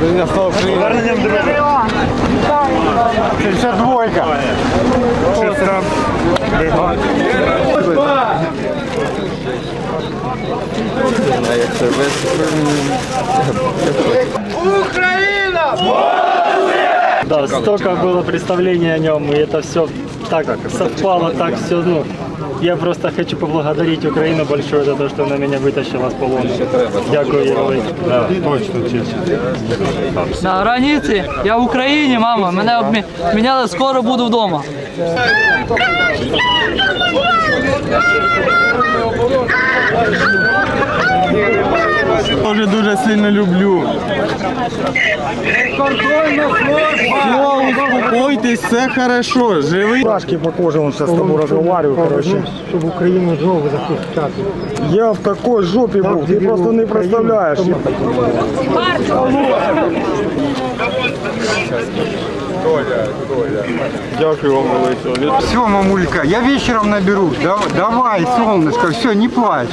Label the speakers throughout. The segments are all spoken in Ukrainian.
Speaker 1: Добрий слава
Speaker 2: Україні. Верненням до
Speaker 1: 52.
Speaker 2: 600. Украина!
Speaker 3: Да, столько было представлений о нем, и это все так совпало, так все, ну, я просто хочу поблагодарить Украину большое за то, что она меня вытащила с полона. Дякую, велике.
Speaker 2: Да, точно чисто.
Speaker 4: На границі. Я в Україні, мама. Мене обміняли, скоро буду вдома.
Speaker 1: Сильно люблю. Все, успокойтесь, все хорошо. Живий.
Speaker 3: Пашки по коже, он сейчас с тобой разговариваю, короче. Чтобы Украину жопу захищати.
Speaker 1: Я в такой жопі був, ти просто не представляєш. Дякую вам велике.
Speaker 5: Все, мамулька, я вечером наберу. Да- Давай, солнышко, все, не плачь.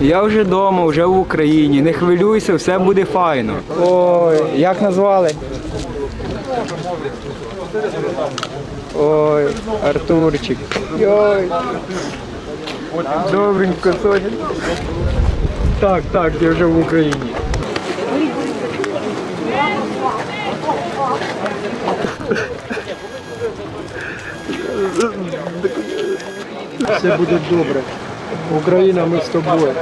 Speaker 6: Я вже вдома, вже в Україні. Не хвилюйся, все буде файно. Ой, як назвали? Ой, Артурчик. Ой. Добренько, Соня. Так, так, я вже в Україні.
Speaker 3: Все буде добре. Україна, ми з тобою.